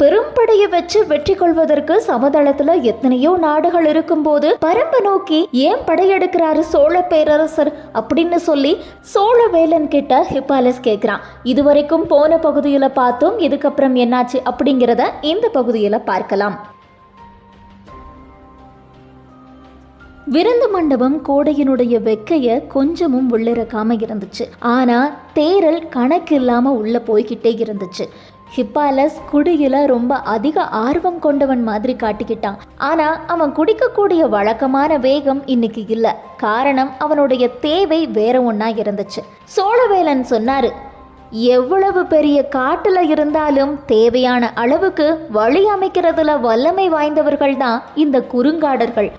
பெரும்படையை வச்சு வெற்றி கொள்வதற்கு சமதளத்துல எத்தனையோ நாடுகள் இருக்கும்போது பரம்பை நோக்கி ஏன் படையெடுக்கிறாரு சோழ பேரரசர் அப்படின்னு சொல்லி சோழவேலன் கிட்ட ஹிப்பாலஸ் கேட்குறான் இதுவரைக்கும் போன பகுதியில் பார்த்தோம் இதுக்கப்புறம் என்னாச்சு அப்படிங்கிறத இந்த பகுதியில் பார்க்கலாம். விருந்து மண்டபம் கோடையினுடைய வெக்கைய கொஞ்சமும் உள்ளிறக்காம இருந்துச்சு. ஆனா தேரல் கணக்கு இல்லாம உள்ள போய்கிட்டே இருந்துச்சு. ஹிப்பாலஸ் குடியில ரொம்ப அதிக ஆர்வம் கொண்டவன் மாதிரி காட்டிக்கிட்டான். ஆனா அவன் குடிக்கக்கூடிய வழக்கமான வேகம் இன்னைக்கு இல்ல. காரணம் அவனுடைய தேவை வேற ஒன்னா இருந்துச்சு. சோழவேலன் சொன்னாரு எவ்வளவு பெரிய காட்டுல இருந்தாலும் தேவையான அளவுக்கு வழி அமைக்கிறதுல வல்லமை வாய்ந்தவர்கள் தான் இந்த குறுங்காடர்கள்.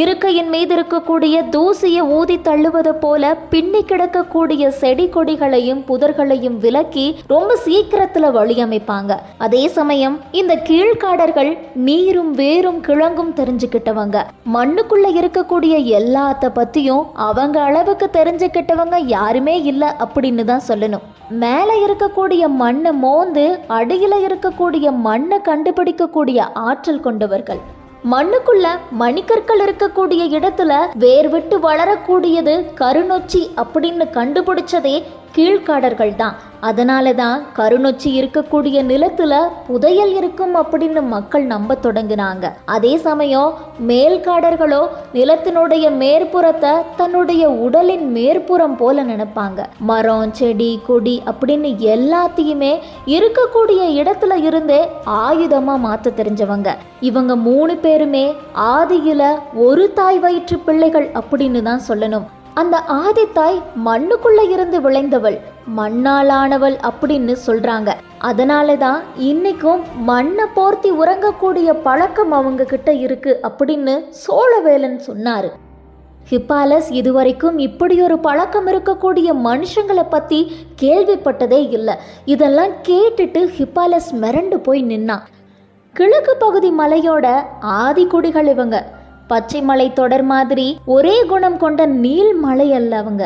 இருக்கையின் மீது இருக்கக்கூடிய தூசியை ஊதி தள்ளுவது போல பின்னி கிடக்கக்கூடிய செடி கொடிகளையும் புதர்களையும் விலக்கி ரொம்ப சீக்கிரத்துல வழியமைப்பாங்க அதே சமயம் இந்த கீழ்காடர்கள் நீரும் வேரும் கிழங்கும் தெரிஞ்சுக்கிட்டவங்க. மண்ணுக்குள்ள இருக்கக்கூடிய எல்லாத்த பத்தியும் அவங்க அளவுக்கு தெரிஞ்சுக்கிட்டவங்க யாருமே இல்லை அப்படின்னு தான் சொல்லணும். மேலே இருக்கக்கூடிய மண்ணை மோந்து அடியில் இருக்கக்கூடிய மண்ணை கண்டுபிடிக்கக்கூடிய ஆற்றல் கொண்டவர்கள். மண்ணுக்குள்ள மணிக்கற்கள் இருக்கக்கூடிய இடத்துல வேர்விட்டு வளரக்கூடியது கருநொச்சி அப்படின்னு கண்டுபிடிச்சதே கீழ்காடர்கள் தான் அதனால தான் கருணொச்சி இருக்கக்கூடிய நிலத்துல புதையல் இருக்கும் அப்படின்னு மக்கள் நம்ப தொடங்கினாங்க. அதே சமயம் மேல்காடர்களோ நிலத்தினுடைய மேற்புறத்தை தன்னுடைய உடலின் மேற்புறம் போல நினைப்பாங்க. மரம் செடி கொடி அப்படின்னு எல்லாத்தையுமே இருக்கக்கூடிய இடத்துல இருந்தே ஆயுதமா மாத்த தெரிஞ்சவங்க. இவங்க மூணு பேருமே ஆதியில ஒரு தாய் வயிற்று பிள்ளைகள் அப்படின்னு தான் சொல்லணும். அந்த ஆதித்தாய் மண்ணுக்குள்ள இருந்து விளைந்தவள். மண்ணாலானவள் அப்படின்னு சொல்றாங்க. அதனால தான் இன்னைக்கும் மண்ணை போர்த்தி உறங்கக்கூடிய பழக்கம் அவங்க கிட்ட இருக்கு அப்படின்னு சோழவேலன் சொன்னாரு. ஹிப்பாலஸ் இதுவரைக்கும் இப்படி ஒரு பழக்கம் இருக்கக்கூடிய மனுஷங்களை பத்தி கேள்விப்பட்டதே இல்லை. இதெல்லாம் கேட்டுட்டு ஹிப்பாலஸ் மிரண்டு போய் நின்னான். கிழக்கு பகுதி மலையோட ஆதி குடிகள் இவங்க. பச்சை மலை தொடர் மாதிரி ஒரே குணம் கொண்ட நீல் மலை அல்ல அவங்க.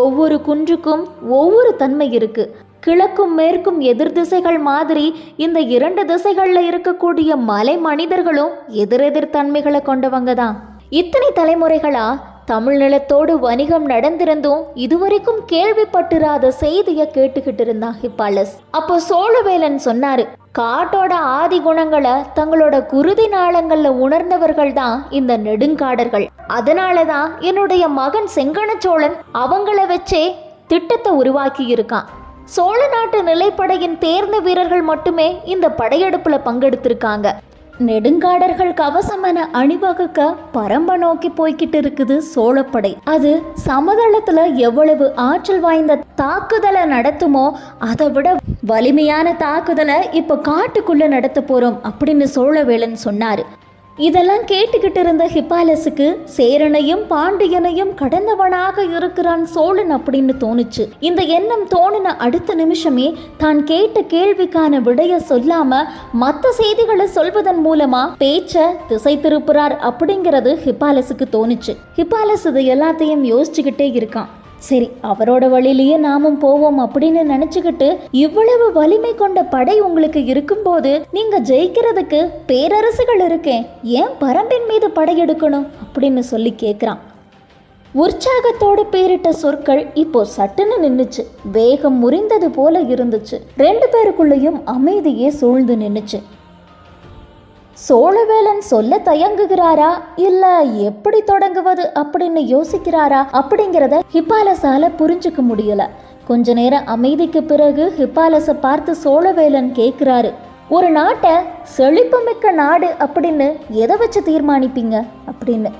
ஒவ்வொரு குன்றுக்கும் ஒவ்வொரு தன்மை இருக்கு. கிழக்கும் மேற்கும் எதிர் திசைகள் மாதிரி இந்த இரண்டு திசைகளில் இருக்கக்கூடிய மலை மனிதர்களும் எதிரெதிர் தன்மைகளை கொண்டவங்க தான். இத்தனை தலைமுறைகளா தமிழ் நிலத்தோடு வணிகம் நடந்திருந்தும் இதுவரைக்கும் கேள்விப்பட்டிராத செய்தியை கேட்டுக்கிட்டு இருந்தான் ஹிப்பாலஸ். அப்போ சோழவேலன் சொன்னாரு காட்டோட ஆதி குணங்களை தங்களோட குருதி நாளங்கள்ல உணர்ந்தவர்கள் தான் இந்த நெடுங்காடர்கள். அதனால தான் என்னுடைய மகன் செங்கன சோழன் அவங்கள வச்சே திட்டத்தை உருவாக்கி இருக்கான் சோழ நாட்டு நிலைப்படையின் தேர்ந்த வீரர்கள் மட்டுமே இந்த படையெடுப்புல பங்கெடுத்திருக்காங்க. நெடுங்காடர்கள் கவசமென அணிவகுக்க பரம்ப நோக்கி போய்கிட்டு இருக்குது சோழப்படை. அது சமதளத்துல எவ்வளவு ஆற்றல் வாய்ந்த தாக்குதலை நடத்துமோ அதை விட வலிமையான தாக்குதலை இப்ப காட்டுக்குள்ள நடத்த போறோம் அப்படின்னு சோழவேலன் சொன்னாரு. இதெல்லாம் கேட்டுக்கிட்டு இருந்த ஹிப்பாலஸுக்கு சேரனையும் பாண்டியனையும் கடந்தவனாக இருக்கிறான் சோழன் அப்படின்னு தோணுச்சு. இந்த எண்ணம் தோணின அடுத்த நிமிஷமே தான் கேட்ட கேள்விக்கான விடைய சொல்லாம மற்ற செய்திகளை சொல்வதன் மூலமா பேச்ச திசை திருப்புறார் அப்படிங்கிறது ஹிப்பாலஸுக்கு தோணுச்சு. ஹிப்பாலஸ் இது எல்லாத்தையும் யோசிச்சுக்கிட்டே இருக்கான். சரி அவரோட வழியிலேயே நாமும் போவோம் அப்படின்னு நினைச்சுக்கிட்டு இவ்வளவு வலிமை கொண்ட படை உங்களுக்கு இருக்கும்போது நீங்க ஜெயிக்கிறதுக்கு பேரரசுகள் இருக்கேன் ஏன் பரம்பின் மீது படையெடுக்கணும் அப்படின்னு சொல்லி கேட்குறான் உற்சாகத்தோடு பேரிட்ட சொற்கள் இப்போ சட்டுன்னு நின்னுச்சு. வேகம் முறிந்தது போல இருந்துச்சு. ரெண்டு பேருக்குள்ளேயும் அமைதியே சூழ்ந்து நின்னுச்சு. சோழவேலன் சொல்ல தயங்குகிறாரா? இல்ல எப்படி தொடங்குவது அப்படின்னு யோசிக்கிறாரா? அப்படிங்கிறத ஹிப்பாலசால புரிஞ்சுக்க முடியல. கொஞ்ச நேரம் அமைதிக்கு பிறகு ஹிப்பாலஸை பார்த்து சோழவேலன் கேட்குறாரு ஒரு நாட்டை செழிப்புமிக்க நாடு அப்படின்னு எதை வச்சு தீர்மானிப்பீங்க? அப்படின்னு.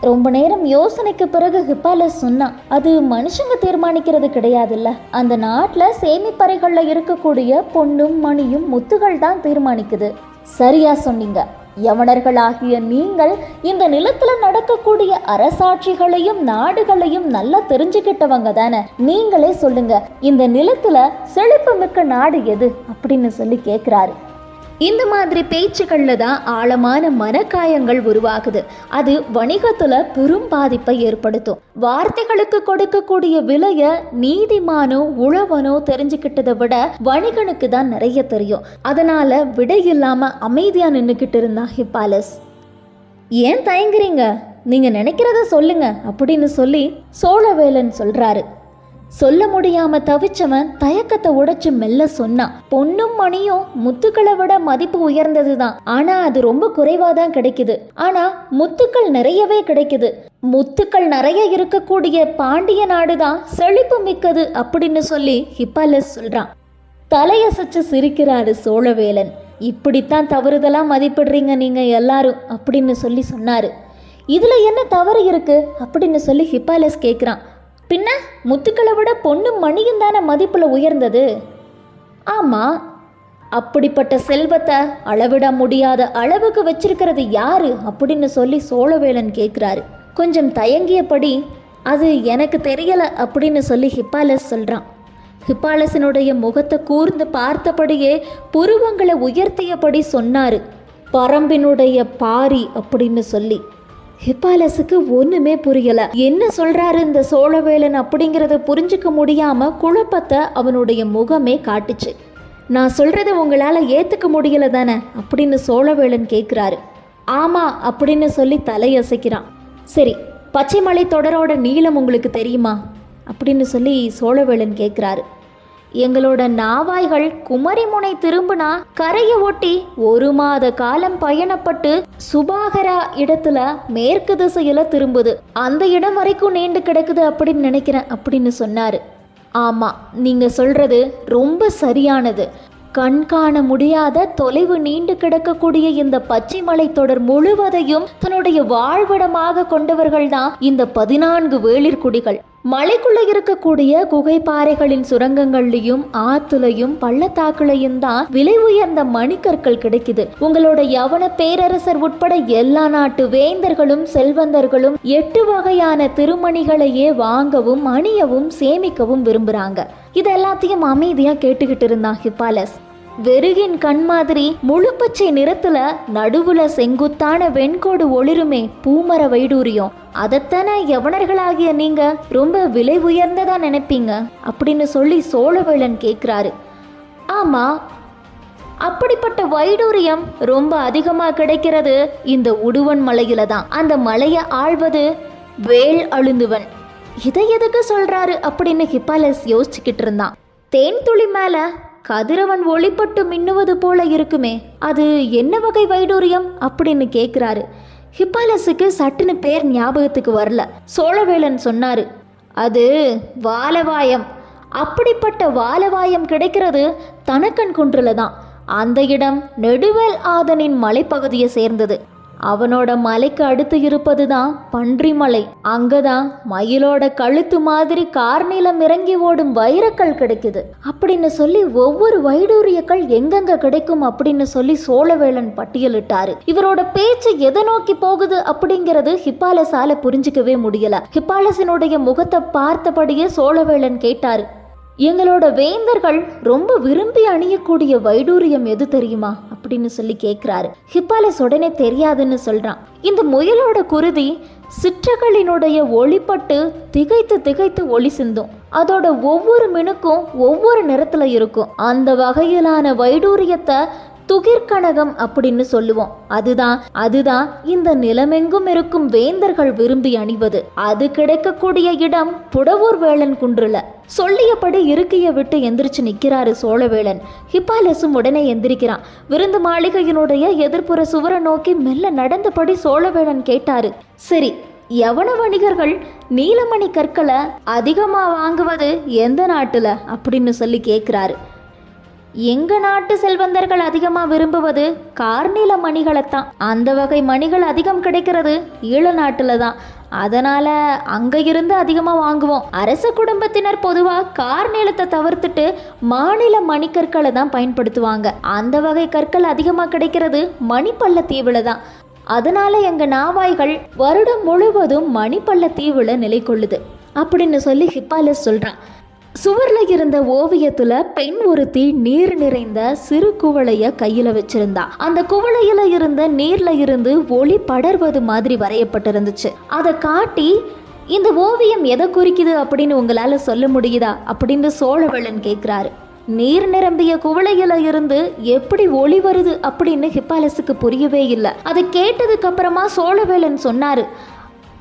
ரொம்ப நேரம் யோசனைக்கு பிறகு ஹிப்பாலஸ் சொன்னான் அது மனுஷங்க தீர்மானிக்கிறது கிடையாதுல்ல. அந்த நாட்டில் சேமிப்பறைகளில் இருக்கக்கூடிய பொண்ணும் மணியும் முத்துகள் தான் தீர்மானிக்குது. சரியா சொன்னீங்க. யவனர்களாகிய நீங்கள் இந்த நிலத்துல நடக்கக்கூடிய அரசாட்சிகளையும் நாடுகளையும் நல்லா தெரிஞ்சுக்கிட்டவங்க தானே? நீங்களே சொல்லுங்க இந்த நிலத்துல செழிப்பு மிக்க நாடு எது? அப்படின்னு சொல்லி கேட்கிறாரு இந்த மாதிரி பேச்சுக்கள்ல தான் ஆழமான மனக்காயங்கள் உருவாகுது. அது வணிகத்துல பெரும் பாதிப்பை ஏற்படுத்தும். வார்த்தைகளுக்கு கொடுக்கக்கூடிய விலைய நீதிமானோ உழவனோ தெரிஞ்சுக்கிட்டதை விட வணிகனுக்கு தான் நிறைய தெரியும். அதனால விடை இல்லாம அமைதியா நின்றுக்கிட்டு இருந்தான் ஹிப்பாலஸ் ஏன் தயங்குறீங்க? நீங்க நினைக்கிறத சொல்லுங்க அப்படின்னு சொல்லி சோழவேலன் சொல்றாரு. சொல்ல முடியாம தவிச்சவன் தயக்கத்தை உடைச்சு மெல்ல சொன்னான். பொன்னும் மணியும் முத்துக்களை விட மதிப்பு உயர்ந்தது தான் ஆனா அது ரொம்ப குறைவா தான் கிடைக்குது. ஆனா முத்துக்கள் நிறையவே கிடைக்குது. முத்துக்கள் நிறைய இருக்கக்கூடிய பாண்டிய நாடு தான் செழிப்பு மிக்கது அப்படின்னு சொல்லி ஹிப்பாலஸ் சொல்றான். தலையசைச்சு சிரிக்கிறாரு சோழவேலன். இப்படித்தான் தவறுதலா மதிப்பிடுறீங்க நீங்க எல்லாரும் அப்படின்னு சொல்லி சொன்னாரு. இதுல என்ன தவறு இருக்கு? அப்படின்னு சொல்லி ஹிப்பாலஸ் கேட்குறான் பின்ன முத்துக்களை விட பொண்ணும் மணியும் தானே மதிப்பில் உயர்ந்தது? ஆமா அப்படிப்பட்ட செல்வத்தை அளவிட முடியாத அளவுக்கு வச்சிருக்கிறது யாரு அப்படின்னு சொல்லி சோழவேலன் கேட்குறாரு கொஞ்சம் தயங்கியபடி அது எனக்கு தெரியலை அப்படின்னு சொல்லி ஹிப்பாலஸ் சொல்கிறான் ஹிப்பாலசினுடைய முகத்தை கூர்ந்து பார்த்தபடியே புருவங்களை உயர்த்தியபடி சொன்னார். பரம்பினுடைய பாரி அப்படின்னு சொல்லி. ஹிப்பாலஸுக்கு ஒண்ணுமே புரியல. என்ன சொல்றாரு இந்த சோழவேலன் அப்படிங்கிறத புரிஞ்சுக்க முடியாம குழப்பத்தை அவனுடைய முகமே காட்டுச்சு. நான் சொல்றத உங்களால ஏத்துக்க முடியல தானே? அப்படின்னு சோழவேலன் கேட்குறாரு ஆமா அப்படின்னு சொல்லி தலையசைக்கிறான். சரி பச்சைமலை தொடரோட நீளம் உங்களுக்கு தெரியுமா? அப்படின்னு சொல்லி சோழவேலன் கேட்குறாரு எங்களோட நாவாய்கள் குமரிமுனை திரும்பினா கரையை ஒட்டி ஒரு மாத காலம் பயணப்பட்டு சுபாகரா இடத்துல மேற்கு திசையில திரும்புது. அந்த இடம் வரைக்கும் நீண்டு கிடக்குது அப்படின்னு நினைக்கிறேன் அப்படின்னு சொன்னாரு. ஆமா நீங்க சொல்றது ரொம்ப சரியானது. கண் காண முடியாத தொலைவு நீண்டு கிடக்கக்கூடிய இந்த பச்சைமலை தொடர் முழுவதையும் தன்னுடைய வாழ்விடமாக கொண்டவர்கள் தான் இந்த பதினான்கு வேளிர்குடிகள் மலைக்குள்ள இருக்கக்கூடிய குகை பாறைகளின் சுரங்கங்கள்லயும் ஆத்துலையும் பள்ளத்தாக்குலையும் தான் விலை உயர்ந்த மணிக்கற்கள் கிடைக்குது. உங்களோட யவன பேரரசர் உட்பட எல்லா நாட்டு வேந்தர்களும் செல்வந்தர்களும் எட்டு வகையான திருமணிகளையே வாங்கவும் அணியவும் சேமிக்கவும் விரும்புறாங்க. இது எல்லாத்தையும் அமைதியா கேட்டுக்கிட்டு இருந்தான் ஹிப்பாலஸ். வெறுகின் கண் மாதிரி முழு பச்சை நிறத்துல நடுவுல செங்குத்தான வெண்கோடு ஒளிருமே பூமர வைடூரியம். அதைத்தானே யவனர்களாகிய நீங்க ரொம்ப விலை உயர்ந்ததா நினைப்பீங்க? அப்படின்னு சொல்லி சோழவேளன் கேட்குறாரு ஆமா அப்படிப்பட்ட வைடூரியம் ரொம்ப அதிகமா கிடைக்கிறது இந்த உடுவன் மலையில தான். அந்த மலையை ஆள்வது வேள் அழுந்துவன். இதை எதுக்கு சொல்றாரு அப்படின்னு ஹிப்பாலஸ் யோசிச்சுக்கிட்டு இருந்தான். தேன் துளி மேல கதிரவன் ஒளிப்பட்டு மின்னுவது போல இருக்குமே. அது என்ன வகை வைடூரியம்? அப்படின்னு கேட்குறாரு ஹிப்பாலஸுக்கு சட்டுன்னு பேர் ஞாபகத்துக்கு வரல. சோழவேலன் சொன்னாரு அது வாலவாயம். அப்படிப்பட்ட வாலவாயம் கிடைக்கிறது தனக்கன் குன்றில் தான் அந்த இடம் நெடுவேல் ஆதனின் மலைப்பகுதியை சேர்ந்தது. அவனோட மலைக்கு அடுத்து இருப்பது தான் பன்றிமலை. அங்கதான் மயிலோட கழுத்து மாதிரி கார்நிலம் இறங்கி ஓடும் வைரக்கல் கிடைக்குது. அப்படின்னு சொல்லி ஒவ்வொரு வைடூரியக்கள் எங்கெங்க கிடைக்கும் அப்படின்னு சொல்லி சோழவேளன் பட்டியலிட்டாரு. இவரோட பேச்சு எதை நோக்கி போகுது அப்படிங்கிறது ஹிப்பாலஸால புரிஞ்சுக்கவே முடியல. ஹிப்பாலசினுடைய முகத்தை பார்த்தபடியே சோழவேளன் கேட்டாரு எங்களோட வேந்தர்கள் ரொம்ப விரும்பி அணியக்கூடிய வைடூரியம் எது தெரியுமா? அப்படின்னு சொல்லி கேட்குறாரு ஹிப்பாலஸ் உடனே தெரியாதுன்னு சொல்றான். இந்த முயலோட குருதி சிற்றகளினுடைய ஒளிப்பட்டு திகைத்து திகைத்து ஒளி சிந்தும். அதோட ஒவ்வொரு மினுக்கும் ஒவ்வொரு நிறத்துல இருக்கும். அந்த வகையிலான வைடூரியத்தை துகிர்கனகம் அப்படின்னு சொல்லுவோம். அதுதான் அதுதான் இந்த நிலமெங்கும் இருக்கும் வேந்தர்கள் விரும்பி அணிவது. அது கிடைக்கக்கூடிய இடம் புடவூர் வேளன் குன்றுல. சொல்லியபடி இருக்கைய விட்டு எந்திரிச்சு நிற்கிறாரு சோழவேளன் ஹிப்பாலசும் உடனே எந்திரிக்கிறான். விருந்து மாளிகையினுடைய எதிர்ப்புற சுவரை நோக்கி மெல்ல நடந்தபடி சோழவேளன் கேட்டாரு. சரி யவன வணிகர்கள் நீலமணி கற்களை அதிகமாக வாங்குவது எந்த நாட்டில்? அப்படின்னு சொல்லி கேட்குறாரு எங்கள் நாட்டு செல்வந்தர்கள் அதிகமாக விரும்புவது கார்நில மணிகளைத்தான் அந்த வகை மணிகள் அதிகம் கிடைக்கிறது ஈழ நாட்டில் தான். அதனால் அங்கே இருந்து அதிகமாக வாங்குவோம். அரச குடும்பத்தினர் பொதுவாக கார் நிலத்தை தவிர்த்துட்டு மாநில மணிக்கற்களை தான் பயன்படுத்துவாங்க. அந்த வகை கற்கள் அதிகமாக கிடைக்கிறது மணிப்பள்ள தீவில் தான். அதனால் எங்கள் நாவாய்கள் வருடம் முழுவதும் மணிப்பள்ள தீவில் நிலை கொள்ளுது அப்படின்னு சொல்லி ஹிப்பாலஸ் சொல்கிறான் சுவர்ல இருந்த ஓவியத்துல பெண் ஒருத்தி நீர் நிறைந்த சிறு குவளைய கையில வச்சிருந்தா. அந்த குவளையில இருந்த நீர்ல இருந்து ஒளி படர்வது மாதிரி வரையப்பட்டிருந்துச்சு. அதை காட்டி இந்த ஓவியம் எதை குறிக்குது அப்படின்னு உங்களால சொல்ல முடியுதா? அப்படின்னு சோழவளன் கேட்குறாரு நீர் நிரம்பிய குவளையில இருந்து எப்படி ஒளி வருது? அப்படின்னு ஹிப்பாலஸுக்கு புரியவே இல்லை. அதை கேட்டதுக்கு அப்புறமா சோழவேலன் சொன்னாரு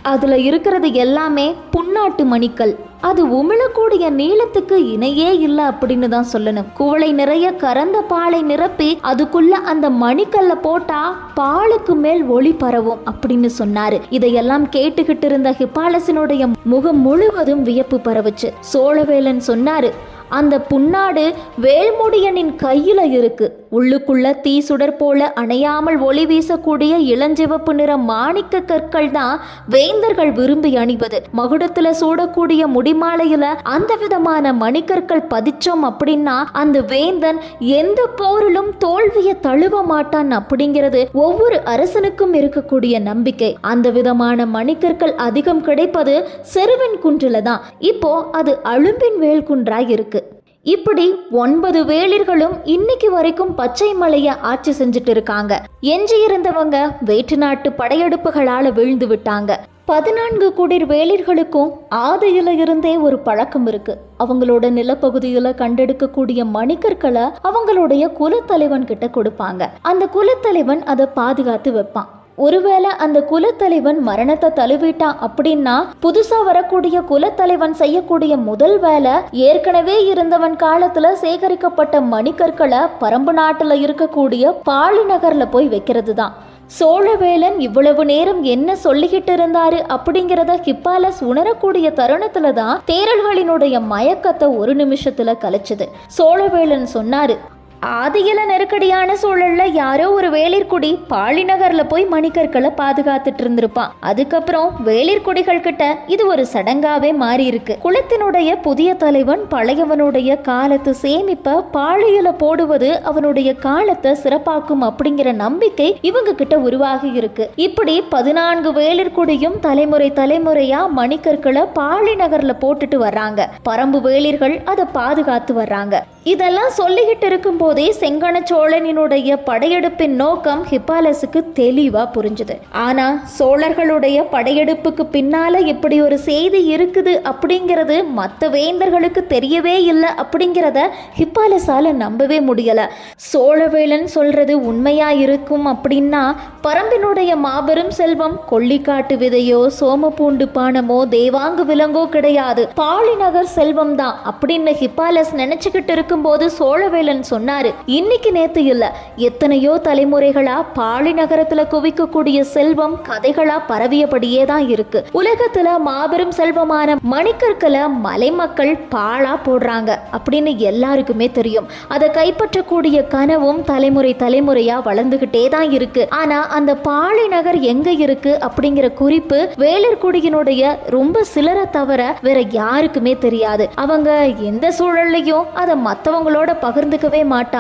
அதுல இருக்கிறது எல்லாமே புன்னாட்டு மணிக்கல் அது உமிழக்கூடிய நீளத்துக்கு இணையே இல்லை அப்படின்னு தான் சொல்லணும். குவளை நிறைய கறந்த பாலை நிரப்பி அதுக்குள்ள அந்த மணிக்கல்ல போட்டா பாலுக்கு மேல் ஒளி பரவும் அப்படின்னு சொன்னாரு. இதையெல்லாம் கேட்டுக்கிட்டு இருந்த ஹிப்பாலசினுடைய முகம் முழுவதும் வியப்பு பரவுச்சு. சோழவேலன் சொன்னாரு அந்த புண்ணாடு வேல்முடியனின் கையில இருக்கு. உள்ளுக்குள்ள தீ சுடர் போல அணையாமல் ஒளி வீசக்கூடிய இளஞ்சிவப்பு நிற மாணிக்க கற்கள் தான் வேந்தர்கள் விரும்பி அணிவது. மகுடத்துல சூடக்கூடிய முடிமாலையில அந்த விதமான மணிக்கற்கள் பதிச்சோம் அப்படின்னா அந்த வேந்தன் எந்த போரிலும் தோல்வியை தழுவ மாட்டான் அப்படிங்கிறது ஒவ்வொரு அரசனுக்கும் இருக்கக்கூடிய நம்பிக்கை. அந்த விதமான மணிக்கற்கள் அதிகம் கிடைப்பது செருவன் குன்றில தான். இப்போ அது அழும்பின் வேல் குன்றா இருக்கு. இப்படி ஒன்பது வேளிர்களும் இன்னைக்கு வரைக்கும் பச்சை மலையை ஆட்சி செஞ்சுட்டு இருக்காங்க எஞ்சி இருந்தவங்க வேற்று நாட்டு படையெடுப்புகளால வீழ்ந்து விட்டாங்க. பதினான்கு குடிர் வேளிர்களுக்கும் ஆதியில இருந்தே ஒரு பழக்கம் இருக்கு. அவங்களோட நிலப்பகுதியில கண்டெடுக்கக்கூடிய மணிக்கற்களை அவங்களுடைய குலத்தலைவன் கிட்ட கொடுப்பாங்க. அந்த குலத்தலைவன் அதை பாதுகாத்து வைப்பான். ஒருவேளை அந்த குலத்தலைவன் மரணத்தை தழுவிட்டான் அப்படின்னா புதுசா வரக்கூடிய குலத்தலைவன் செய்யக்கூடிய முதல் வேலை ஏற்கனவே இருந்தவன் காலத்துல சேகரிக்கப்பட்ட மணிக்கற்களை பரம்பு நாட்டுல இருக்கக்கூடிய பாலி நகர்ல போய் வைக்கிறது தான் சோழவேலன் இவ்வளவு நேரம் என்ன சொல்லிக்கிட்டு இருந்தாரு அப்படிங்கிறத ஹிப்பாலஸ் உணரக்கூடிய தருணத்துல தான் தேரல்களினுடைய மயக்கத்தை ஒரு நிமிஷத்துல கலைச்சது. சோழவேலன் சொன்னாரு ஆதியில நெருக்கடியான சூழல்ல யாரோ ஒரு வேளிர்குடி பாலிநகர்ல போய் மணிக்கற்களை பாதுகாத்துட்டு இருந்திருப்பான் அதுக்கப்புறம் வேளிர்குடிகள் கிட்ட இது ஒரு சடங்காவே மாறி இருக்கு குளத்தினுடைய புதிய தலைவன் பழையவனுடைய காலத்து சேமிப்ப பாழியில போடுவது அவனுடைய காலத்தை சிறப்பாக்கும் அப்படிங்கிற நம்பிக்கை இவங்க கிட்ட உருவாகி இருக்கு இப்படி பதினான்கு வேளிர்குடியும் தலைமுறை தலைமுறையா மணிக்கற்களை பாலிநகர்ல போட்டுட்டு வர்றாங்க. பரம்பு வேளிர்கள் அதை பாதுகாத்து வர்றாங்க. இதெல்லாம் சொல்லிக்கிட்டு இருக்கும்போது செங்கன சோழனினுடைய படையெடுப்பின் நோக்கம் ஹிப்பாலஸுக்கு தெளிவா புரிஞ்சுது. ஆனா சோழர்களுடைய படையெடுப்புக்கு பின்னால இப்படி ஒரு செய்தி இருக்குது அப்படிங்கிறது மற்ற வேந்தர்களுக்கு தெரியவே இல்லை அப்படிங்கிறத ஹிப்பாலஸால நம்பவே முடியல. சோழவேலன் சொல்றது உண்மையா இருக்கும் அப்படின்னா பரம்பினுடைய மாபெரும் செல்வம் கொல்லிக்காட்டு விதையோ சோமபூண்டு பானமோ தேவாங்கு விலங்கோ கிடையாது. பாலிநகர் செல்வம் தான் அப்படின்னு ஹிப்பாலஸ் நினைச்சுக்கிட்டு இருக்கும்போது சோழவேலன் சொன்னார். இன்னைக்கு நேத்து இல்ல. எத்தனையோ தலைமுறைகளா பாலி நகரத்துல குவிக்கக்கூடிய செல்வம் கதைகளா பரவியபடியே தான் இருக்கு. உலகத்துல மாபெரும் செல்வமான மணிக்கற்களை மலை மக்கள் பாழா போடுறாங்க அப்படின்னு எல்லாருக்குமே தெரியும். அதை கைப்பற்றக்கூடிய கனவும் தலைமுறை தலைமுறையா வளர்ந்துகிட்டே தான் இருக்கு. ஆனா அந்த பாலை நகர் எங்க இருக்கு அப்படிங்கிற குறிப்பு வேலர்குடியினுடைய ரொம்ப சிலரை தவிர வேற யாருக்குமே தெரியாது. அவங்க எந்த சூழல்லையும் அதை மற்றவங்களோட பகிர்ந்துக்கவே மாட்டாங்க.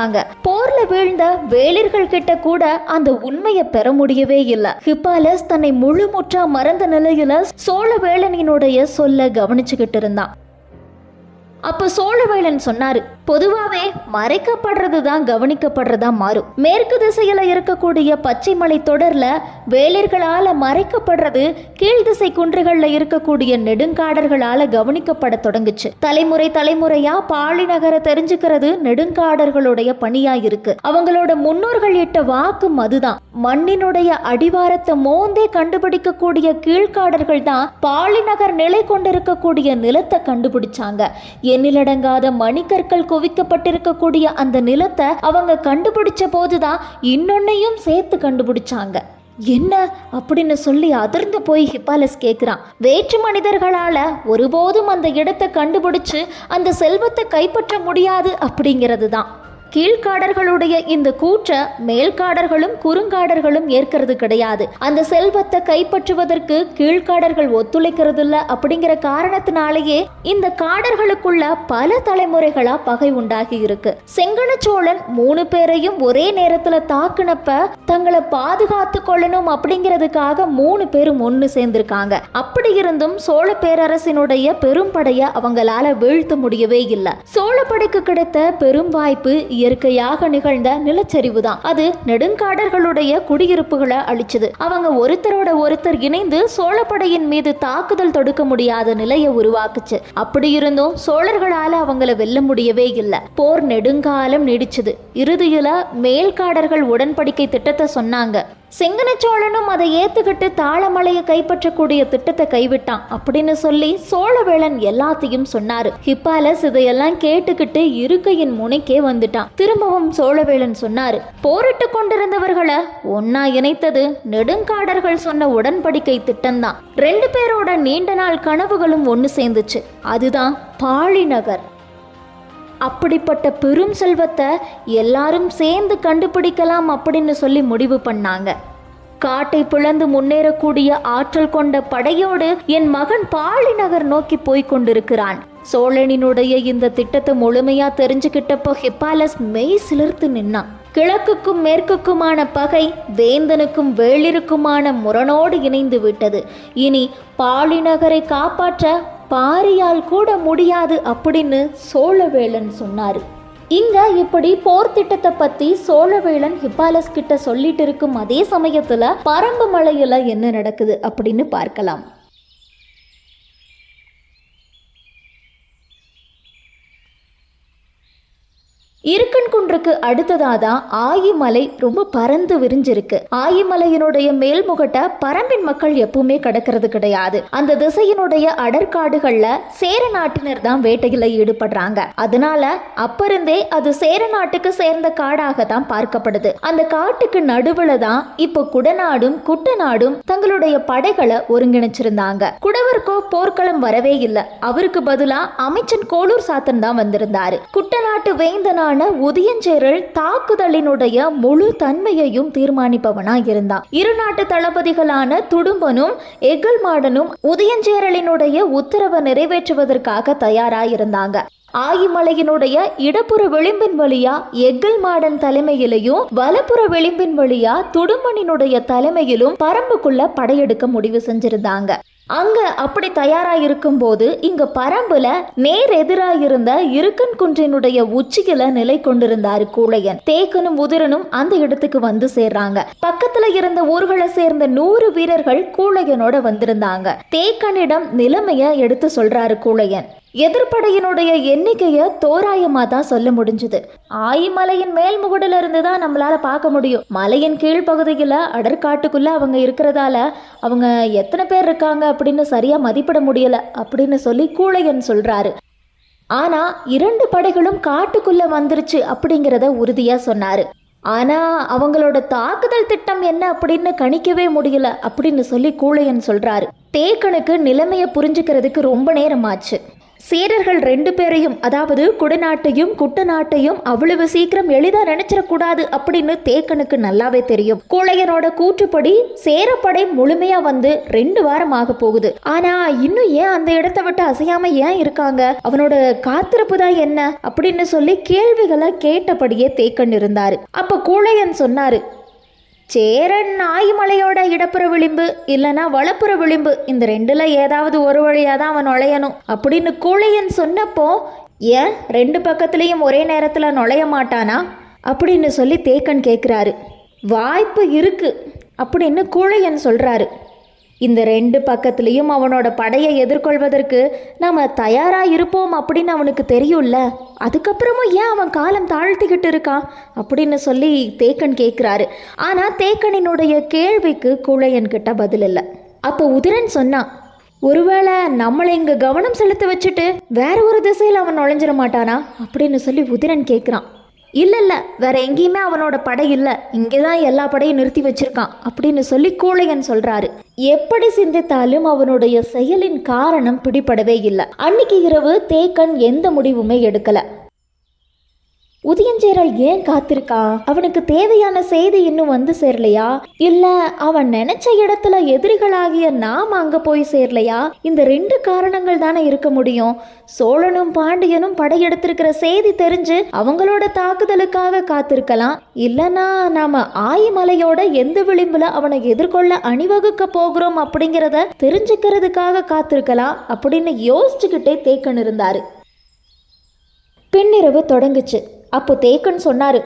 போர்ல வீழ்ந்த வேளிர்கள் கிட்ட கூட அந்த உண்மையை பெற முடியவே இல்லை. ஹிப்பாலஸ் தன்னை முழுமுற்றா மறந்த நிலையில சோழவேளனினுடைய சொல்ல கவனிச்சுக்கிட்டு இருந்தான். அப்போ சோழவேளன் சொன்னாரு பொதுவாகவே மறைக்கப்படுறது தான் கவனிக்கப்படுறதா மாறும். மேற்கு திசையில் இருக்கக்கூடிய பச்சை மலை தொடர்ல வேளிர்களால் மறைக்கப்படுறது கீழ் திசை குன்றுகளில் இருக்கக்கூடிய நெடுங்காடர்களால் கவனிக்கப்பட தொடங்குச்சு. தலைமுறை தலைமுறையா பாலி நகரை தெரிஞ்சுக்கிறது நெடுங்காடர்களுடைய பணியா இருக்கு. அவங்களோட முன்னோர்கள் இட்ட வாக்கும் அதுதான் மண்ணினுடைய அடிவாரத்தை மோந்தே கண்டுபிடிக்கக்கூடிய கீழ்காடர்கள் தான் பாலி நகர் நிலை கொண்டிருக்கக்கூடிய நிலத்தை கண்டுபிடிச்சாங்க. எண்ணிலடங்காத மணிக்கற்கள் குவிக்கப்பட்டிருக்கக்கூடிய அந்த நிலத்தை அவங்க கண்டுபிடிச்ச போதுதான் இன்னொன்னையும் சேர்த்து கண்டுபிடிச்சாங்க. என்ன அப்படின்னு சொல்லி அதிர்ந்து போய் ஹிப்பாலஸ் கேட்குறான் வேற்று மனிதர்களால் ஒருபோதும் அந்த இடத்தை கண்டுபிடிச்சு அந்த செல்வத்தை கைப்பற்ற முடியாது அப்படிங்கிறது தான் கீழ்காடர்களுடைய இந்த கூற்ற மேல்காடர்களும் குறுங்காடர்களும் ஏற்கிறது கிடையாது. அந்த செல்வத்தை கைப்பற்றுவதற்கு கீழ்காடர்கள் ஒத்துழைக்கிறது இல்ல அப்படிங்கிற காரணத்தினாலேயே இந்த காடர்களுக்குள்ள பல தலைமுறைகளா பகை உண்டாகி இருக்கு. செங்கன சோழன் மூணு பேரையும் ஒரே நேரத்துல தாக்குனப்ப தங்களை பாதுகாத்து கொள்ளணும் அப்படிங்கிறதுக்காக மூணு பேரும் ஒன்று சேர்ந்திருக்காங்க. அப்படி இருந்தும் சோழ பேரரசினுடைய பெரும் படைய அவங்களால வீழ்த்த முடியவே இல்லை. சோழ படைக்கு கிடைத்த பெரும் வாய்ப்பு இயற்கையாக நிகழ்ந்த நிலச்சரிவு தான் அது நெடுங்காடர்களுடைய குடியிருப்புகளை அழிச்சது. அவங்க ஒருத்தரோட ஒருத்தர் இணைந்து சோழப்படையின் மீது தாக்குதல் தொடுக்க முடியாத நிலையை உருவாக்குச்சு. அப்படி இருந்தும் சோழர்களால அவங்கள வெல்ல முடியவே இல்லை. போர் நெடுங்காலம் நீடிச்சது. இறுதியில மேல்காடர்கள் உடன்படிக்கை திட்டத்தை சொன்னாங்க. சிங்கனச்சோழனும் அதை ஏற்றுக்கிட்டு தாளமலையை கைப்பற்றக்கூடிய திட்டத்தை கைவிட்டான் அப்படின்னு சொல்லி சோழவேளன் எல்லாத்தையும் சொன்னாரு. ஹிப்பாலஸ் இதையெல்லாம் கேட்டுக்கிட்டு இருக்கையின் முனைக்கே வந்துட்டான். திரும்பவும் சோழவேளன் சொன்னாரு போரிட்டு கொண்டிருந்தவர்களை ஒன்னா இணைத்தது நெடுங்காடர்கள் சொன்ன உடன்படிக்கை திட்டம்தான். ரெண்டு பேரோட நீண்ட நாள் கனவுகளும் ஒன்று சேர்ந்துச்சு. அதுதான் பாழிநகர் அப்படிப்பட்ட பெரும் செல்வத்தை எல்லாரும் சேர்ந்து கண்டுபிடிக்கலாம் அப்படின்னு சொல்லி முடிவு பண்ணாங்க. காட்டை பிளந்து முன்னேறக்கூடிய ஆற்றல் கொண்ட படையோடு என் மகன் பாலிநகர் நோக்கி போய்க் கொண்டிருக்கிறான். சோழனினுடைய இந்த திட்டத்தை முழுமையா தெரிஞ்சுக்கிட்டப்போ ஹிப்பாலஸ் மெய் சிலிர்த்து நின்னான். கிழக்குக்கும் மேற்குக்குமான பகை வேந்தனுக்கும் வேளிருக்குமான முரணோடு இணைந்து விட்டது. இனி பாலிநகரை காப்பாற்ற பாரியால் கூட முடியாது அப்படின்னு சோழவேளன் சொன்னார். இங்க இப்படி போர் திட்டத்தை பத்தி சோழவேளன் ஹிப்பாலஸ் கிட்ட சொல்லிட்டு இருக்கும் அதே சமயத்துல பரம்பு மலையில என்ன நடக்குது அப்படின்னு பார்க்கலாம். இருக்கன்குன்றுக்கு அடுத்ததாதான் அடுத்ததாக தான் ஆயிமலை ரொம்ப பறந்து விரிஞ்சிருக்கு. ஆயிமலையினுடைய மேல்முகட்டை பரம்பின் மக்கள் எப்பவுமே கடக்கிறது கிடையாது. அந்த திசையினுடைய அடற்காடுகள்ல சேர நாட்டினர் தான் வேட்டையில ஈடுபடுறாங்க. அதனால அப்பருந்தே அது சேர நாட்டுக்கு சேர்ந்த காடாக தான் பார்க்கப்படுது. அந்த காட்டுக்கு நடுவுல தான் இப்போ குடநாடும் குட்டநாடும் தங்களுடைய படைகளை ஒருங்கிணைச்சிருந்தாங்க. குடவருக்கோ போர்க்களம் வரவே இல்லை. அவருக்கு பதிலா அமைச்சன் கோளூர் சாத்தன் தான் வந்திருந்தாரு. குட்டநாட்டு வேந்தனான உதயஞ்சேரல் தாக்குதலினுடைய முழு தன்மையையும் தீர்மானிப்பவனா இருந்தான் இரு நாட்டு தளபதிகளான துடும்பனும் எகல்மாடனும் உதயஞ்சேரலினுடைய உத்தரவை நிறைவேற்றுவதற்காக தயாராயிருந்தாங்க. ஆயிமலையினுடைய இடப்புற விளிம்பின் வழியா எக்கல் மாடன் தலைமையிலையும் வலப்புற விளிம்பின் வழியா துடும்பனினுடைய தலைமையிலும் பரம்புக்குள்ள படையெடுக்க முடிவு செஞ்சிருந்தாங்க. அங்க அப்படி தயாரா இருக்கும்போது இங்க பரம்புல நேர் எதிராக இருந்த இருக்கன் குன்றினுடைய உச்சியில நிலை கொண்டிருந்தார் கூழையன். தேக்கனும் உதிரனும் அந்த இடத்துக்கு வந்து சேர்றாங்க. பக்கத்துல இருந்த ஊர்களை சேர்ந்த நூறு வீரர்கள் கூழையனோட வந்திருந்தாங்க. தேக்கனிடம் நிலைமைய எடுத்து சொல்றாரு கூழையன். எதிர்ப்படையினுடைய எண்ணிக்கையை தோராயமாக தான் சொல்ல முடிஞ்சுது. ஆயிமலையின் மேல் முகடுல இருந்து தான் நம்மளால் பார்க்க முடியும். மலையின் கீழ்ப்பகுதியில் அடற்காட்டுக்குள்ளே அவங்க இருக்கிறதால அவங்க எத்தனை பேர் இருக்காங்க அப்படின்னு சரியாக மதிப்பிட முடியல அப்படின்னு சொல்லி கூழையன் சொல்கிறாரு ஆனால் இரண்டு படைகளும் காட்டுக்குள்ளே வந்துருச்சு அப்படிங்கிறத உறுதியாக சொன்னாரு. ஆனால் அவங்களோட தாக்குதல் திட்டம் என்ன அப்படின்னு கணிக்கவே முடியல அப்படின்னு சொல்லி கூழையன் சொல்கிறாரு தேக்கனுக்கு நிலைமையை புரிஞ்சுக்கிறதுக்கு ரொம்ப நேரமாச்சு. சேரர்கள் ரெண்டு பேரையும் அதாவது குடநாட்டையும் குட்டநாட்டையும் அவ்வளவு சீக்கிரம் எளிதா நினைச்சிடக்கூடாது அப்படின்னு தேக்கனுக்கு நல்லாவே தெரியும். கூழையனோட கூற்றுப்படி சேரப்படை முழுமையா வந்து ரெண்டு வாரம் ஆக போகுது. ஆனா இன்னும் ஏன் அந்த இடத்தை விட்டு அசையாம ஏன் இருக்காங்க? அவனோட காத்திருப்பு தான் என்ன? அப்படின்னு சொல்லி கேள்விகளை கேட்டபடியே தேக்கன் இருந்தாரு. அப்ப கூழையன் சொன்னாரு சேரன் ஆய்மலையோட இடப்புற விளிம்பு இல்லனா வலப்புற விளிம்பு இந்த ரெண்டுல ஏதாவது ஒரு வழியாக தான் அவன் நுழையணும். அப்படின்னு கூழையன் சொன்னப்போ ஏன் ரெண்டு பக்கத்துலேயும் ஒரே நேரத்தில் நுழைய மாட்டானா? அப்படின்னு சொல்லி தேக்கன் கேட்குறாரு வாய்ப்பு இருக்கு அப்படின்னு கூழையன் சொல்கிறாரு இந்த ரெண்டு பக்கத்துலேயும் அவனோட படையை எதிர்கொள்வதற்கு நாம் தயாராக இருப்போம் அப்படின்னு அவனுக்கு தெரியும்ல. அதுக்கப்புறமும் ஏன் அவன் காலம் தாழ்த்திக்கிட்டு இருக்கான் அப்படின்னு சொல்லி தேக்கன் கேட்குறாரு ஆனால் தேக்கனினுடைய கேள்விக்கு குழையன்கிட்ட பதில் இல்லை. அப்போ உதிரன் சொன்னான் ஒருவேளை நம்மளை இங்கே கவனம் செலுத்த வச்சுட்டு வேற ஒரு திசையில் அவன் நுழைஞ்சிட மாட்டானா? அப்படின்னு சொல்லி உதிரன் கேட்குறான் இல்லை இல்லை வேற எங்கேயுமே அவனோட படை இல்லை. இங்கே தான் எல்லா படையும் நிறுத்தி வச்சிருக்கான் அப்படின்னு சொல்லி கூழையன் சொல்றாரு. எப்படி சிந்தித்தாலும் அவனுடைய செயலின் காரணம் பிடிபடவே இல்லை. அன்னைக்கு இரவு தேக்கன் எந்த முடிவுமே எடுக்கல. உதயஞ்சேரல் ஏன் காத்திருக்கான் அவனுக்கு தேவையான செய்தி இன்னும் வந்து சேரலையா? இல்ல அவன் நினைச்ச இடத்துல எதிரிகளாகிய நாம் அங்க போய் சேரலையா? இந்த ரெண்டு காரணங்கள் தானே இருக்க முடியும். சோழனும் பாண்டியனும் படையெடுத்திருக்கிற செய்தி தெரிஞ்சு அவங்களோட தாக்குதலுக்காக காத்திருக்கலாம். இல்லனா நாம ஆயிமலையோட எந்த விளிம்புல அவனை எதிர்கொள்ள அணிவகுக்க போகிறோம் அப்படிங்கிறத தெரிஞ்சுக்கிறதுக்காக காத்திருக்கலாம் அப்படின்னு யோசிச்சுக்கிட்டே தேக்கன் இருந்தாரு பின்னிரவு தொடங்குச்சு. அப்போ தேக்குன்னு சொன்னாரு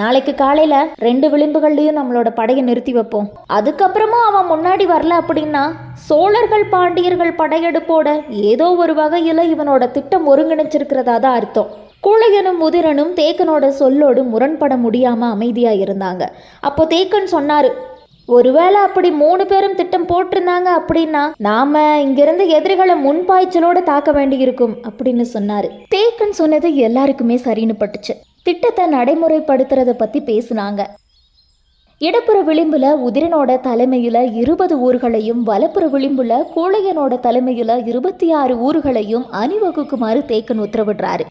நாளைக்கு காலையில ரெண்டு விளிம்புகள்லையும் நம்மளோட படையை நிறுத்தி வைப்போம். அதுக்கப்புறமும் அவன் முன்னாடி வரல அப்படின்னா சோழர்கள் பாண்டியர்கள் படையெடுப்போட ஏதோ ஒரு வகையில இவனோட திட்டம் ஒருங்கிணைச்சிருக்கிறதா தான் அர்த்தம். கூழையனும் முதிரனும் தேக்கனோட சொல்லோடு முரண்பட முடியாம அமைதியா இருந்தாங்க. அப்போ தேக்கன் சொன்னாரு ஒருவேளை அப்படி மூணு பேரும் திட்டம் போட்டிருந்தாங்க அப்படின்னா நாம இங்கிருந்து எதிரிகளை முன்பாய்ச்சலோட தாக்க வேண்டியிருக்கும் அப்படின்னு சொன்னாரு. தேக்கன் சொன்னது எல்லாருக்குமே சரின்னு பட்டுச்சு. திட்டத்தை நடைமுறைப்படுத்துறத பத்தி பேசுனாங்க. இடப்புற விளிம்புல உதிரனோட தலைமையில இருபது ஊர்களையும் வலப்புற விளிம்புல கூழையனோட தலைமையில இருபத்தி ஆறு ஊர்களையும் அணிவகுக்குமாறு தேக்கன் உத்தரவிடுறாரு.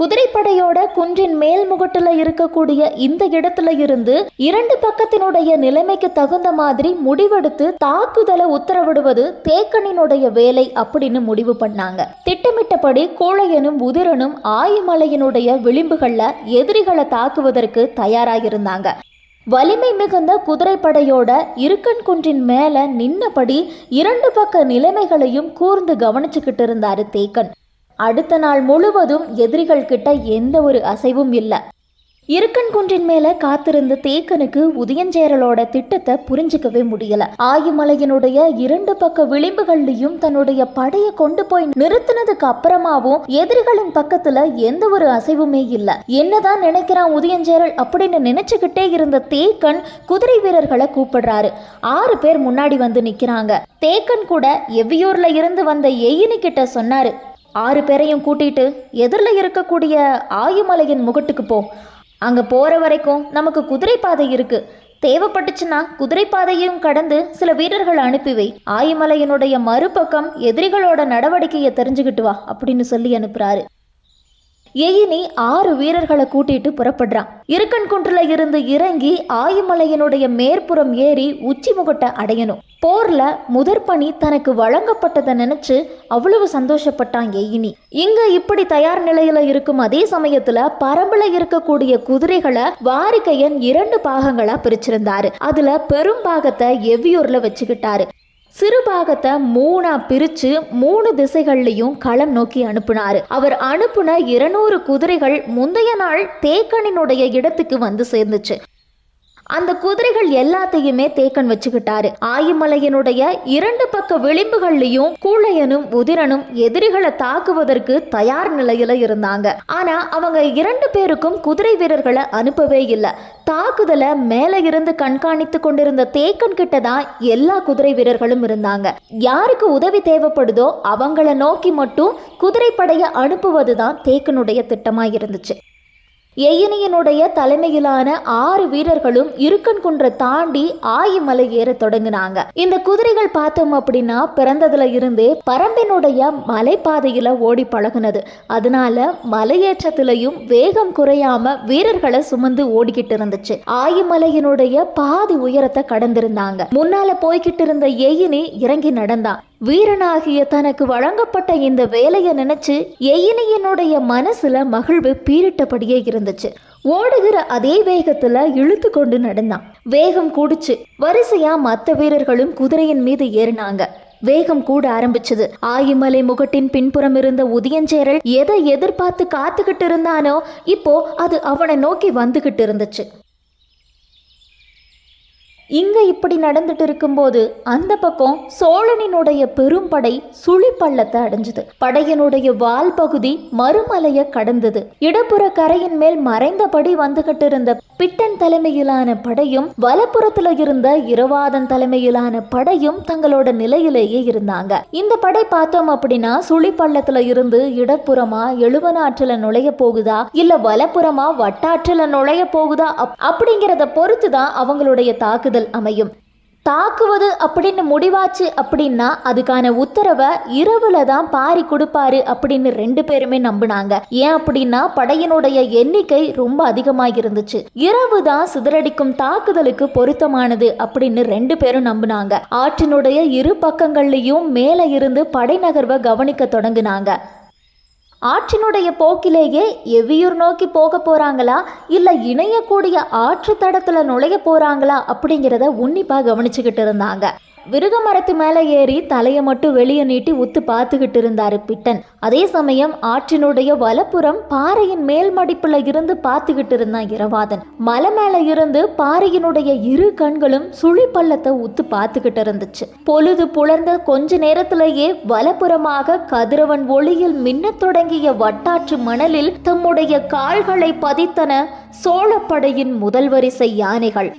குதிரைப்படையோட குன்றின் மேல் முகட்டுல இருக்கக்கூடிய இந்த இடத்துல இருந்து இரண்டு பக்கத்தினுடைய நிலைமைக்கு தகுந்த மாதிரி முடிவெடுத்து தாக்குதலை உத்தரவிடுவது தேக்கனினுடைய வேலை அப்படின்னு முடிவு பண்ணாங்க. திட்டமிட்டபடி கோழையனும் உதிரனும் ஆயுமலையினுடைய விளிம்புகள்ல எதிரிகளை தாக்குவதற்கு தயாராயிருந்தாங்க. வலிமை மிகுந்த குதிரைப்படையோட இருக்கன் குன்றின் மேல நின்னபடி இரண்டு பக்க நிலைமைகளையும் கூர்ந்து கவனிச்சுக்கிட்டு இருந்தாரு தேக்கன். அடுத்த நாள் முழுவதும் எதிரிகள் கிட்ட எந்த ஒரு அசைவும் இல்லை. இருக்கன் குன்றின் மேல காத்திருந்த தேக்கனுக்கு உதயஞ்சேரலோட திட்டத்தை புரிஞ்சுக்கவே முடியல. ஆயுமலையினுடைய இரண்டு பக்க விளிம்புகள்லயும் தன்னுடைய படையை கொண்டு போய் நிறுத்தினதுக்கு அப்புறமாவும் எதிரிகளின் பக்கத்துல எந்த ஒரு அசைவுமே இல்ல. என்னதான் நினைக்கிறான் உதயஞ்சேரல் அப்படின்னு நினைச்சுக்கிட்டே இருந்த தேக்கன் குதிரை வீரர்களை கூப்பிடுறாரு. ஆறு பேர் முன்னாடி வந்து நிக்கிறாங்க. தேக்கன் கூட எவ்வியூர்ல இருந்து வந்த எயினி கிட்ட சொன்னாரு ஆறு பேரையும் கூட்டிட்டு எதிரில் இருக்கக்கூடிய ஆயுமலையின் முகட்டுக்கு போ. அங்கே போகிற வரைக்கும் நமக்கு குதிரை பாதை இருக்கு. தேவைப்பட்டுச்சுன்னா குதிரை பாதையும் கடந்து சில வீரர்கள் அனுப்பி வை. ஆயுமலையினுடைய மறுபக்கம் எதிரிகளோட நடவடிக்கையை தெரிஞ்சுக்கிட்டு வா அப்படின்னு சொல்லி அனுப்புறாரு. எயினி ஆறு வீரர்களை கூட்டிட்டு புறப்படுறான். இருக்கன் குன்றுல இருந்து இறங்கி ஆயுமலையினுடைய மேற்புறம் ஏறி உச்சி முகட்டை அடையணும். போர்ல முதற்பணி தனக்கு வழங்கப்பட்டதை நினைச்சு அவ்வளவு சந்தோஷப்பட்டான் எயினி இங்க இப்படி தயார் நிலையில இருக்கும் அதே சமயத்துல பரம்புல இருக்கக்கூடிய குதிரைகளை வாரிக்கையன் இரண்டு பாகங்களா பிரிச்சிருந்தாரு. அதுல பெரும் பாகத்தை எவ்வியூர்ல வச்சுக்கிட்டாரு. சிறு பாகத்தை மூணா பிரிச்சு மூணு திசைகள்லையும் களம் நோக்கி அனுப்புனாரு. அவர் அனுப்புன இருநூறு குதிரைகள் முந்தைய நாள் தேக்கனினுடைய இடத்துக்கு வந்து சேர்ந்துச்சு. அந்த குதிரைகள் எல்லாத்தையுமே தேக்கன் வச்சுக்கிட்டாரு. ஆயுமலையனுடைய இரண்டு பக்க விளிம்புகள்லையும் கூழையனும் உதிரனும் எதிரிகளை தாக்குவதற்கு தயார் நிலையில இருந்தாங்க. ஆனா அவங்க இரண்டு பேருக்கும் குதிரை வீரர்களை அனுப்பவே இல்லை. தாக்குதலை மேல இருந்து கண்காணித்து கொண்டிருந்த தேக்கன் கிட்ட தான் எல்லா குதிரை வீரர்களும் இருந்தாங்க. யாருக்கு உதவி தேவைப்படுதோ அவங்கள நோக்கி மட்டும் குதிரைப்படையை அனுப்புவது தான் தேக்கனுடைய திட்டமா இருந்துச்சு. எயினியனுடைய தலைமையிலான ஆறு வீரர்களும் இருக்கன் குன்றை தாண்டி ஆயுமலை ஏற தொடங்கினாங்க. இந்த குதிரைகள் பார்த்தோம் அப்படின்னா பிறந்ததுல இருந்தே பரம்பினுடைய மலைப்பாதையில ஓடி பழகுனது. அதனால மலையேற்றத்திலையும் வேகம் குறையாம வீரர்களை சுமந்து ஓடிக்கிட்டு இருந்துச்சு. ஆயுமலையினுடைய பாதி உயரத்தை கடந்திருந்தாங்க. முன்னால போய்கிட்டு இருந்த எயினி இறங்கி நடந்தான். வீரனாகிய தனக்கு வழங்கப்பட்ட இந்த வேலையை நினைச்சு எயினியனுடைய மனசுல மகிழ்வு பீரிட்டபடியே இருந்துச்சு. ஓடுகிற அதே வேகத்துல இழுத்து கொண்டு நடந்தான். வேகம் கூடுச்சு. வரிசையா மற்ற வீரர்களும் குதிரையின் மீது ஏறினாங்க. வேகம் கூட ஆரம்பிச்சது. ஆயிமலை முகட்டின் பின்புறம் இருந்த உதயஞ்சேரல் எதை எதிர்பார்த்து காத்துக்கிட்டு இருந்தானோ இப்போ அது அவனை நோக்கி வந்துகிட்டு இருந்துச்சு. இங்க இப்படி நடந்துட்டு இருக்கும்போது அந்த பக்கம் சோழனினுடைய பெரும்படை சுழிப்பள்ளத்தை அடைஞ்சது. படையினுடைய வால் பகுதி மறுமலைய கடந்தது. இடப்புற கரையின் மேல் மறைந்தபடி வந்துகிட்டு இருந்த பிட்டன் தலைமையிலான படையும் வலப்புறத்துல இருந்த இரவாதன் தலைமையிலான படையும் தங்களோட நிலையிலேயே இருந்தாங்க. இந்த படை பார்த்தோம் அப்படின்னா சுழிப்பள்ளத்துல இருந்து இடப்புறமா எழுவனாற்றுல நுழைய போகுதா இல்ல வலப்புறமா வட்டாற்றுல நுழைய போகுதா அப்- அப்படிங்கிறத பொறுத்து தான் அவங்களுடைய தாக்குதல் அமையும். தாக்குவது அப்படின்னு முடிவாச்சு அப்படின்னா அதுக்கான உத்தரவை இரவுல தான் பாரி கொடுப்பாரு அப்படின்னு ரெண்டு பேருமே நம்பினாங்க. ஏன் அப்படின்னா படையினுடைய எண்ணிக்கை ரொம்ப அதிகமாக இருந்துச்சு. இரவு தான் சிதறடிக்கும் தாக்குதலுக்கு பொருத்தமானது அப்படின்னு ரெண்டு பேரும் நம்பினாங்க. ஆற்றினுடைய இரு பக்கங்கள்லயும் மேலே இருந்து படை நகர்வை கவனிக்க தொடங்கினாங்க. ஆற்றினுடைய போக்கிலேயே எவ்வியூர் நோக்கி போக போகிறாங்களா இல்லை இணையக்கூடிய ஆற்று தடத்தில் நுழைய போகிறாங்களா அப்படிங்கிறத உன்னிப்பாக கவனிச்சுக்கிட்டு இருந்தாங்க. விருக மரத்து மேலே ஏறி தலையை மட்டும் வெளியே நீட்டி உத்து பார்த்துக்கிட்டு இருந்தாரு பிட்டன். அதே சமயம் ஆற்றினுடைய வலப்புறம் பாறையின் மேல் மடிப்புல இருந்து பார்த்துக்கிட்டு இருந்தான் இரவாதன். மலை மேல இருந்து பாறையினுடைய இரு கண்களும் சுழி பள்ளத்தை உத்து பார்த்துக்கிட்டு இருந்துச்சு. பொழுது புலர்ந்த கொஞ்ச நேரத்திலேயே வலப்புறமாக கதிரவன் ஒளியில் மின்னத் தொடங்கிய வட்டாற்று மணலில் தம்முடைய கால்களை பதித்தன சோழப்படையின் முதல் வரிசை யானைகள்.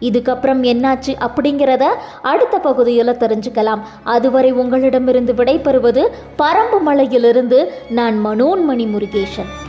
இதுக்கப்புறம் என்னாச்சு அப்படிங்கிறத அடுத்த பகுதியில் தெரிஞ்சுக்கலாம். அதுவரை உங்களிடமிருந்து விடைபெறுவது பரம்பு மலையிலிருந்து நான் மனோன்மணி முருகேசன்.